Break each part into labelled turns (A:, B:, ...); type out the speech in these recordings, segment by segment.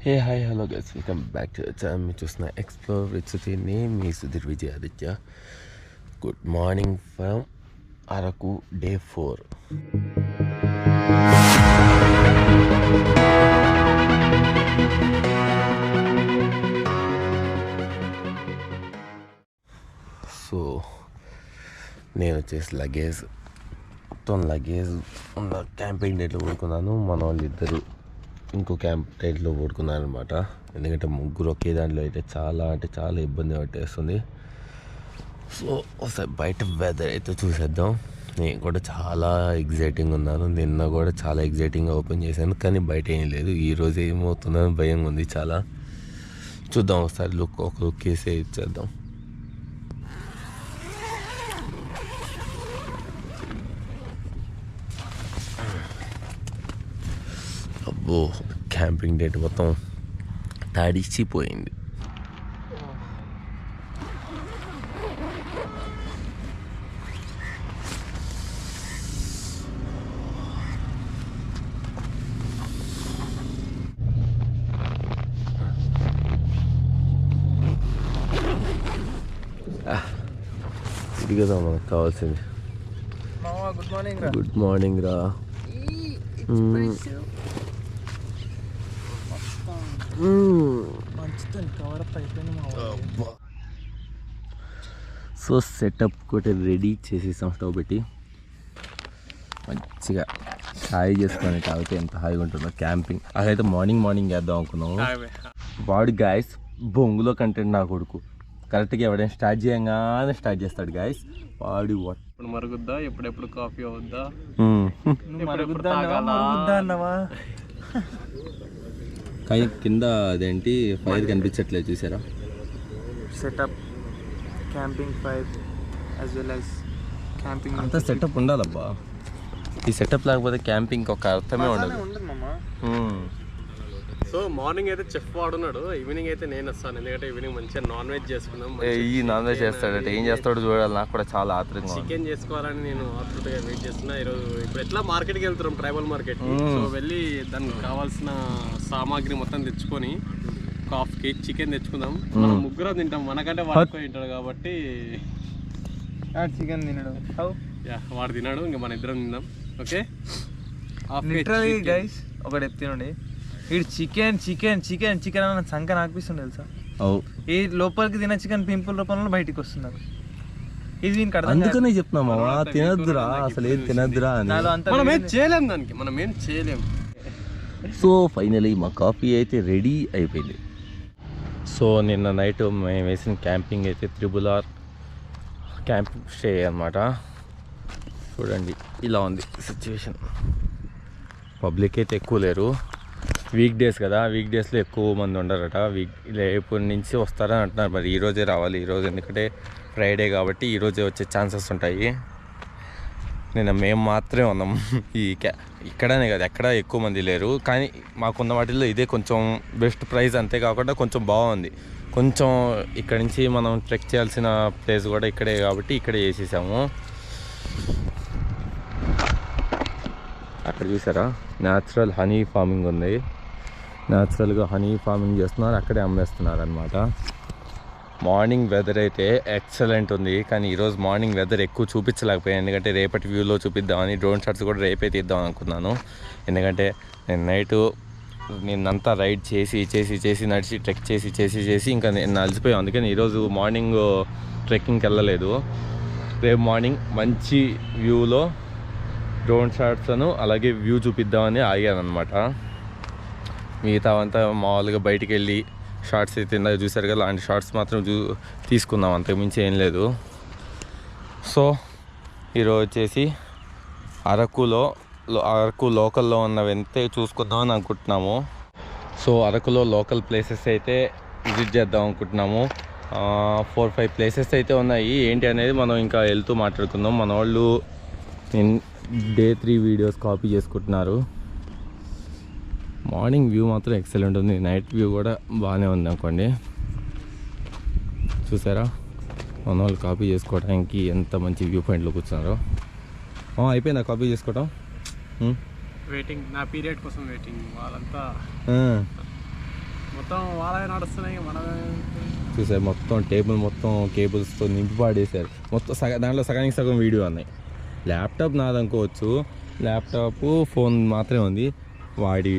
A: Hey hi hello guys welcome back to channel మీరు చూస్తున్న explore with Sudheer నేను మీ Sudheer Vijay Aditya good morning from Araku day four so నేను వచ్చేసి luggage మొత్తం luggage ఉన్న camping డేట్లో పడుకున్నాను మన వాళ్ళు ఇద్దరు ఇంకో క్యాంప్ డేట్లో అనమాట ఎందుకంటే ముగ్గురు ఒకే దాంట్లో అయితే చాలా అంటే చాలా ఇబ్బంది పట్టేస్తుంది. సో ఒకసారి బయట వెదర్ అయితే చూసేద్దాం. నేను కూడా చాలా ఎగ్జైటింగ్ ఉన్నాను. నిన్న కూడా చాలా ఎగ్జైటింగ్గా ఓపెన్ చేశాను. కానీ బయట ఏం లేదు. ఈరోజు ఏమవుతుందని భయంగా ఉంది చాలా. చూద్దాం ఒకసారి లుక్ ఒక లుక్ వేసే ఇచ్చేద్దాం అబ్బో క్యాంపింగ్ డేట్ మొత్తం తడిచిపోయింది. ఇది కదా మనకు కావాల్సింది.
B: గుడ్ మార్నింగ్ రా
A: గుడ్ మార్నింగ్ రా
B: మంచితో కవర్ అప్ అయిపోయింది మామ
A: సో సెటప్ కూడా రెడీ చేసేసాం స్టవ్ పెట్టి. మంచిగా హాయి చేసుకొని తాగితే ఎంత హాయిగా ఉంటుందో క్యాంపింగ్. అదైతే మార్నింగ్ మార్నింగ్ చేద్దాం అనుకున్నాము. వాడు గాయస్ బొంగులో కంటెంట్ నా కొడుకు. కరెక్ట్గా ఎవడైనా స్టార్ట్ చేయంగానే స్టార్ట్ చేస్తాడు గాయస్ వాడి
C: ఇప్పుడు మరుగుద్దా? ఎప్పుడెప్పుడు కాఫీ అవుద్దా?
B: మరుగుద్దా అన్నవా
A: కానీ కింద అదేంటి ఫైర్ కనిపించట్లేదు చూసారా?
B: Setup camping fire as well as camping
A: అంత సెటప్ ఉండాలబ్బా. ఈ సెటప్ లేకపోతే క్యాంపింగ్ ఒక అర్థమే ఉండదు.
B: ఉండదు మామ.
C: సో మార్నింగ్ అయితే చెఫ్ వాడున్నాడు ఈవినింగ్ అయితే నేను వస్తాను. ఎందుకంటే ఈవినింగ్ మంచిగా నాన్ వెజ్ చేసుకుందాం
A: ఏ, ఈ నాన్ వెజ్ చేస్తాడట ఏం చేస్తాడో చూడాలి. నాకు కూడా చాలా ఉంది.
C: చికెన్ చేసుకోవాలని నేను ఆతృతగా వెయిట్ చేస్తున్నా. ఈరోజు ఇప్పుడు ఎట్లా మార్కెట్కి వెళ్తున్నాం ట్రైబల్ మార్కెట్ సో వెళ్ళి దానికి కావాల్సిన సామాగ్రి మొత్తం తెచ్చుకొని ఒక హాఫ్ కేజీ చికెన్ తెచ్చుకుందాం. మనం ముగ్గురం తింటాం. మనకంటే వాడుకో తింటాడు కాబట్టి.
B: చికెన్ తినడు. హౌ
C: యా వాడు తినాడు. ఇంకా మన ఇద్దరం తిందాం. ఓకే? హాఫ్
B: గైస్ ఒకటి చెప్తానండి వీడు చికెన్ చికెన్ చికెన్ చికెన్ అన్న సంక నాకుపిస్తుంది తెలుసా? ఈ లోపలికి తిన చికెన్ పింపుల్ రూపంలో బయటికి వస్తున్నారు ఇది దీనికి అర్థం.
A: అందుకనే చెప్తున్నా మామ తినద్దురా అసలు ఏది తినద్దురా అని.
C: మనం ఏం చేయలేం దానికి మనం ఏం చేయలేం.
A: సో ఫైనలీ మా కాఫీ అయితే రెడీ అయిపోయింది. సో నిన్న నైట్ మేము వేసిన క్యాంపింగ్ అయితే త్రిబుల్ ఆర్ క్యాంప్ స్టే అనమాట చూడండి ఇలా ఉంది సిచ్యువేషన్. పబ్లిక్ అయితే ఎక్కువ లేరు. వీక్ డేస్ కదా వీక్ డేస్లో ఎక్కువ మంది ఉండరట. వీక్ ఎప్పటి నుంచి వస్తారని అంటున్నారు. మరి ఈరోజే రావాలి ఈరోజు ఎందుకంటే ఫ్రైడే కాబట్టి ఈరోజే వచ్చే ఛాన్సెస్ ఉంటాయి. నేను మేము మాత్రమే ఉన్నాం. ఈ క్యా ఇక్కడనే కదా ఎక్కడ ఎక్కువ మంది లేరు. కానీ మాకున్న వాటిల్లో ఇదే కొంచెం బెస్ట్ ప్రైస్ అంతేకాకుండా కొంచెం బాగుంది. కొంచెం ఇక్కడ నుంచి మనం ట్రెక్ చేయాల్సిన ప్లేస్ కూడా ఇక్కడే కాబట్టి ఇక్కడే చేసేసాము. అక్కడ చూసారా? న్యాచురల్ హనీ ఫార్మింగ్ ఉంది. న్యాచురల్గా హనీ ఫార్మింగ్ చేస్తున్నారు అక్కడే అమ్మేస్తున్నారు అనమాట మార్నింగ్ వెదర్ అయితే ఎక్సలెంట్ ఉంది కానీ ఈరోజు మార్నింగ్ వెదర్ ఎక్కువ చూపించలేకపోయాను. ఎందుకంటే రేపటి వ్యూలో చూపిద్దామని డ్రోన్ షాట్స్ కూడా రేపే తీద్దాం అనుకున్నాను. ఎందుకంటే నేను నైట్ నిన్నంతా రైడ్ చేసి చేసి చేసి నడిచి ట్రెక్ చేసి చేసి చేసి ఇంకా నేను అలసిపోయాం అందుకని ఈరోజు మార్నింగ్ ట్రెక్కింగ్కి వెళ్ళలేదు రేపు మార్నింగ్ మంచి వ్యూలో డ్రోన్ షాట్స్ను అలాగే వ్యూ చూపిద్దామని ఆగాను అనమాట మిగతా అంతా మామూలుగా బయటికి వెళ్ళి షార్ట్స్ అయితే ఇందాక చూసారు కదా అలాంటి షార్ట్స్ మాత్రం చూ తీసుకుందాం. అంతకుమించి ఏం లేదు. సో ఈరోజు వచ్చేసి అరకులో అరకు లోకల్లో ఉన్నవంతే చూసుకుందాం అని అనుకుంటున్నాము. సో అరకులో లోకల్ ప్లేసెస్ అయితే విజిట్ చేద్దాం అనుకుంటున్నాము. ఫోర్ ఫైవ్ ప్లేసెస్ అయితే ఉన్నాయి. ఏంటి అనేది మనం ఇంకా వెళ్తూ మాట్లాడుకుందాం. మన వాళ్ళు డే త్రీ వీడియోస్ కాపీ చేసుకుంటున్నారు. మార్నింగ్ వ్యూ మాత్రం ఎక్సలెంట్ ఉంది. నైట్ వ్యూ కూడా బాగానే ఉంది అనుకోండి. చూసారా? మన వాళ్ళు కాపీ చేసుకోవడానికి ఎంత మంచి వ్యూ పాయింట్లో కూర్చున్నారో. అయిపోయిందా కాపీ చేసుకోవటం?
C: వెయిటింగ్ నా పీరియడ్ కోసం వెయిటింగ్ వాళ్ళంతా. మొత్తం వాళ్ళే నడుస్తున్నాయి మనమే.
A: చూసారు? మొత్తం టేబుల్ మొత్తం కేబుల్స్తో నింపి పాడేశారు. మొత్తం సగ దాంట్లో సగానికి సగం వీడియో ఉన్నాయి. ల్యాప్టాప్ నాదనుకోవచ్చు ల్యాప్టాప్ ఫోన్ మాత్రమే ఉంది. వాడి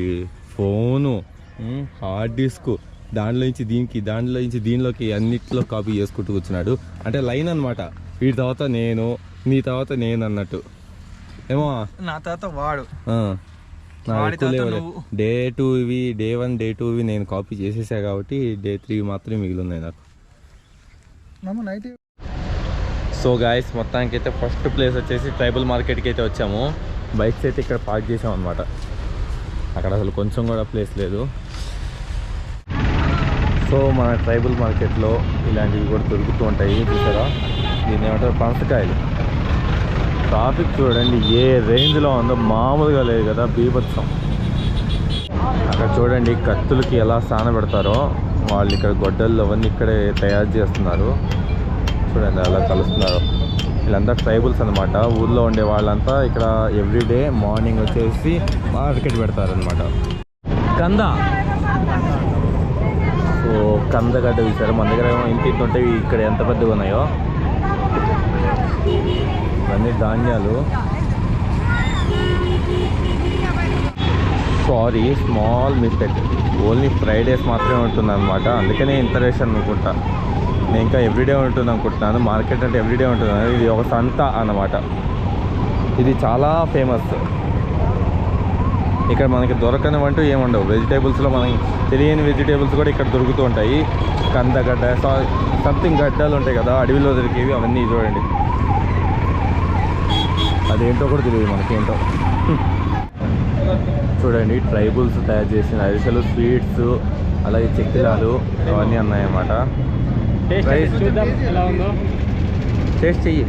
A: ఫోను హార్డ్ డిస్క్ దాంట్లో నుంచి దీనికి దాంట్లో నుంచి దీనిలోకి అన్నిట్లో కాపీ చేసుకుంటూ కూర్చున్నాడు. అంటే లైన్ అనమాట వీడి తర్వాత నేను నీ తర్వాత నేను అన్నట్టు. ఏమో?
B: నా తర్వాత వాడు.
A: డే టూ ఇవి డే వన్ డే టూ ఇవి నేను కాపీ చేసేసా కాబట్టి డే త్రీ మాత్రమే మిగిలి ఉన్నాయి నాకు సో గాయస్ మొత్తానికి అయితే ఫస్ట్ ప్లేస్ వచ్చేసి ట్రైబల్ మార్కెట్కి అయితే వచ్చాము. బైక్స్ అయితే ఇక్కడ పార్క్ చేసాం అనమాట అక్కడ అసలు కొంచెం కూడా ప్లేస్ లేదు. సో మన ట్రైబల్ మార్కెట్లో ఇలాంటివి కూడా దొరుకుతూ ఉంటాయి చూసారా? దీన్ని ఏమంటారు? పనసకాయలు. ట్రాఫిక్ చూడండి ఏ రేంజ్లో ఉందో మామూలుగా లేదు కదా బీభత్సం. అక్కడ చూడండి కత్తులకి ఎలా పెడతారో వాళ్ళు ఇక్కడ గొడ్డళ్ళు అవన్నీ ఇక్కడే తయారు చేస్తున్నారు. చూడండి అలా కలుస్తున్నారు. వీళ్ళంతా ట్రైబల్స్ అనమాట ఊర్లో ఉండే వాళ్ళంతా ఇక్కడ ఎవ్రీడే మార్నింగ్ వచ్చేసి మార్కెట్ పెడతారనమాట కంద. సో కందగడ్డ చూసారు? మన దగ్గర ఏమో ఇంత ఇంత ఉంటాయి. ఇక్కడ ఎంత పెద్దగా ఉన్నాయో. ఇవన్నీ ధాన్యాలు. Sorry small mistake only Fridays మాత్రమే ఉంటుంది అనమాట అందుకనే ఇంత రేష్ అనుకుంటా. నేను ఇంకా ఎవ్రీడే ఉంటుంది అనుకుంటున్నాను మార్కెట్ అంటే ఎవ్రీడే ఉంటుంది ఇది ఒక సంత అన్నమాట. ఇది చాలా ఫేమస్ ఇక్కడ మనకి దొరకనివంటూ ఏముండవు వెజిటేబుల్స్లో మనకి తెలియని వెజిటేబుల్స్ కూడా ఇక్కడ దొరుకుతూ ఉంటాయి. కందగడ్డ సంథింగ్ గడ్డలు ఉంటాయి కదా అడవిలో దొరికేవి అవన్నీ చూడండి. అదేంటో కూడా తెలియదు మనకేంటో చూడండి ట్రైబుల్స్ తయారు చేసిన అరిసెలు స్వీట్స్ అలాగే చెక్కిలాలు అవన్నీ ఉన్నాయన్నమాట Price-
C: చూద్దాం ఎలా ఉందో.
A: టేస్ట్ చెయ్యి.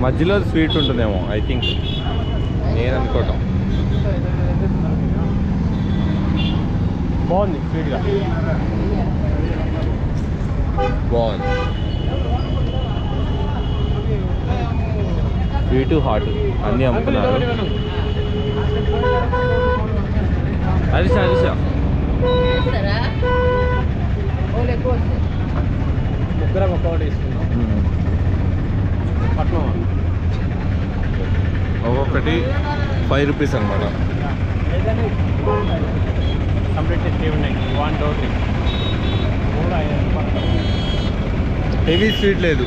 A: మధ్యలో స్వీట్ ఉంటుందేమో ఐ థింక్ నేను అనుకోవటం.
C: బాగుంది స్వీట్గా.
A: బాగుంది. స్వీట్ హాట్ అన్నీ అమ్ముతున్నారు అరిసా అరిసా
C: ముగ్గురం ఒక్కొక్కటి తీసుకున్నాం పట్నం
A: ఒక్కొక్కటి ఫైవ్ రూపీస్ అనమాట.
C: కంప్లీట్ త్రీ ఉన్నాయి వన్ డోర్ మూడు ఐదు
A: హెవీ స్వీట్ లేదు.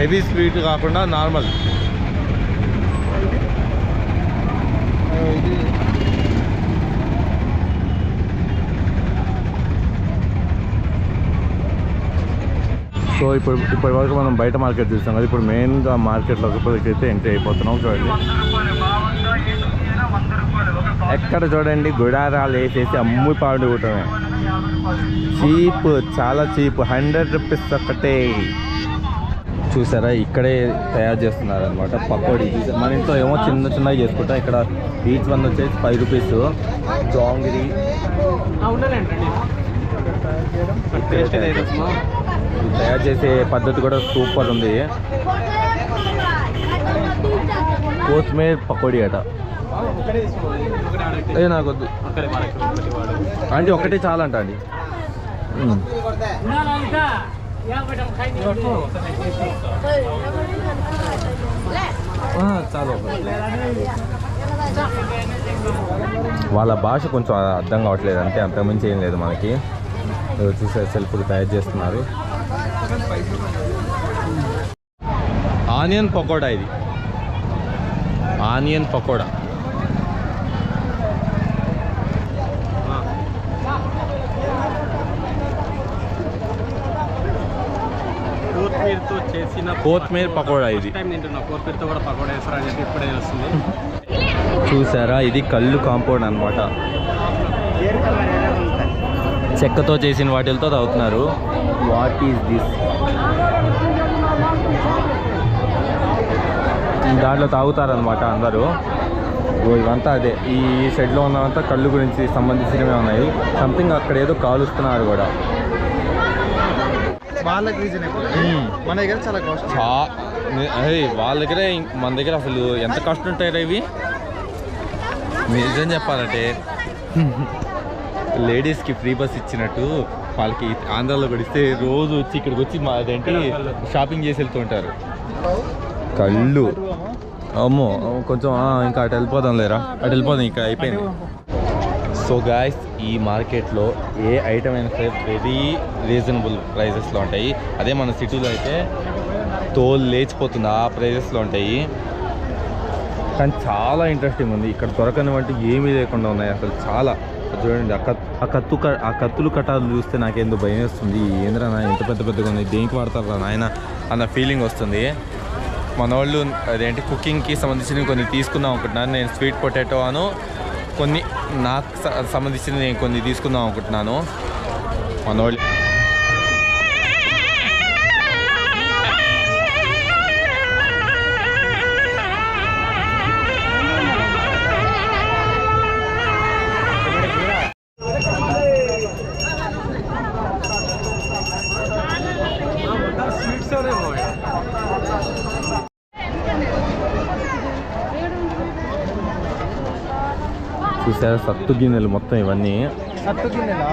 A: హెవీ స్వీట్ కాకుండా నార్మల్ సో ఇప్పుడు ఇప్పటి వరకు మనం బయట మార్కెట్ చూస్తాం కదా ఇప్పుడు మెయిన్గా మార్కెట్లో అయితే ఎంట్రీ అయిపోతున్నాం చూడండి. ఎక్కడ చూడండి గుడారాలు వేసేసి అమ్మి పాడుకోవటమే చీప్ చాలా చీప్ హండ్రెడ్ రూపీస్ ఒక్కటే. చూసారా ఇక్కడే తయారు చేస్తున్నారు అనమాట పకోడీ. మన ఇంట్లో ఏమో చిన్న చిన్నవి చేసుకుంటాం. ఇక్కడ ఈచ్ వన్ వచ్చేసి ఫైవ్ రూపీస్ జాంగిరి. తయారు చేసే పద్ధతి కూడా సూపర్ ఉంది. కొత్తిమీర పకోడీ అట.
C: ఒకటే తీసుకోవాలి ఒకటే
A: నాకొద్దు అంటే ఒకటే చాలా అంట అండి వాళ్ళ భాష కొంచెం అర్థం కావట్లేదు అంతే అంతకుమించి ఏం లేదు మనకి. చూసే సెల్ఫ్లు తయారు చేస్తున్నారు. ఆనియన్ పకోడా ఇది. ఆనియన్ పకోడా.
C: కొత్తిమీరతో చేసిన
A: కొత్తిమీర పకోడా ఇది.
C: కొత్తిమీరతో కూడా పకోడా వేస్తారని చెప్పి ఇప్పుడే తెలుస్తుంది.
A: చూసారా? ఇది కళ్ళు కాంపౌండ్ అనమాట చెక్కతో చేసిన వాటిలతో తాగుతున్నారు. వాట్ ఈస్ దిస్ దాంట్లో తాగుతారనమాట అందరూ. ఓ ఇవంతా అదే. ఈ షెడ్లో ఉన్నవంతా కళ్ళు గురించి సంబంధించినవే ఉన్నాయి. సంథింగ్ అక్కడ ఏదో కాలుస్తున్నారు కూడా.
B: వాళ్ళకి. మన దగ్గర చాలా కాస్ట్
A: వాళ్ళ దగ్గర మన దగ్గర అసలు ఎంత కాస్ట్ ఉంటాయి ఇవి? నిజం చెప్పాలంటే. లేడీస్కి ఫ్రీ బస్ ఇచ్చినట్టు వాళ్ళకి ఆంధ్రాలో గడిస్తే రోజు వచ్చి ఇక్కడికి వచ్చి మా అదేంటి షాపింగ్ చేసి వెళ్తూ ఉంటారు. కళ్ళు. అమ్మో కొంచెం ఇంకా అటు వెళ్ళిపోదాం లేరా? అటు వెళ్ళిపోదాం ఇంకా అయిపోయింది. సో గాయస్ ఈ మార్కెట్లో ఏ ఐటమ్ అయినా సరే వెరీ రీజనబుల్ ప్రైజెస్లో ఉంటాయి. అదే మన సిటీలో అయితే తోలు లేచిపోతుంది ఆ ప్రైజెస్లో ఉంటాయి. కానీ చాలా ఇంట్రెస్టింగ్ ఉంది. ఇక్కడ దొరకని వంటి ఏమీ లేకుండా ఉన్నాయి అసలు చాలా. చూడండి ఆ కత్తు ఆ కత్తులు కట్టాలు చూస్తే నాకేందో భయం వేస్తుంది? ఏంద్రా నా ఎంత పెద్ద పెద్దగా ఉంది దేనికి వాడతారా నాయన అన్న ఫీలింగ్ వస్తుంది. మన వాళ్ళు అదేంటి కుకింగ్కి సంబంధించినవి కొన్ని తీసుకుందాం అనుకుంటున్నాను. నేను స్వీట్ పొటాటో అను కొన్ని నాకు స- సంబంధించినవి నేను కొన్ని తీసుకుందాం అనుకుంటున్నాను. మన వాళ్ళు చూసారా? సత్తు గిన్నెలు మొత్తం ఇవన్నీ.
B: సత్తు గిన్నెలా?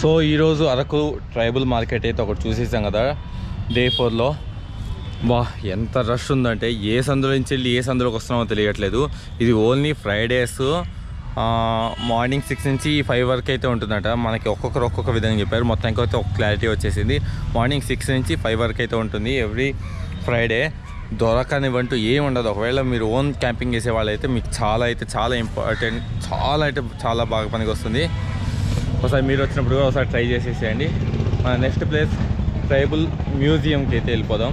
A: సో ఈరోజు అరకు ట్రైబల్ మార్కెట్ అయితే ఒకటి చూసేసాం కదా డే ఫోర్లో. బా ఎంత రష్ ఉందంటే ఏ సందులో నుంచి వెళ్ళి ఏ సందులోకి వస్తున్నామో తెలియట్లేదు. ఇది ఓన్లీ ఫ్రైడేస్. మార్నింగ్ సిక్స్ నుంచి ఫైవ్ వరకు అయితే ఉంటుందట. మనకి ఒక్కొక్కరు ఒక్కొక్క విధంగా చెప్పారు. మొత్తానికి అయితే ఒక క్లారిటీ వచ్చేసింది. మార్నింగ్ సిక్స్ నుంచి ఫైవ్ వరకు అయితే ఉంటుంది ఎవ్రీ ఫ్రైడే. దొరకనివంటూ ఏమి ఉండదు ఒకవేళ మీరు ఓన్ క్యాంపింగ్ చేసే వాళ్ళైతే మీకు చాలా అయితే చాలా ఇంపార్టెంట్ చాలా అయితే చాలా బాగా పనికి వస్తుంది ఒకసారి మీరు వచ్చినప్పుడు కూడా ఒకసారి ట్రై చేసేసేయండి. మన నెక్స్ట్ ప్లేస్ ట్రైబుల్ మ్యూజియంకి అయితే వెళ్ళిపోదాం.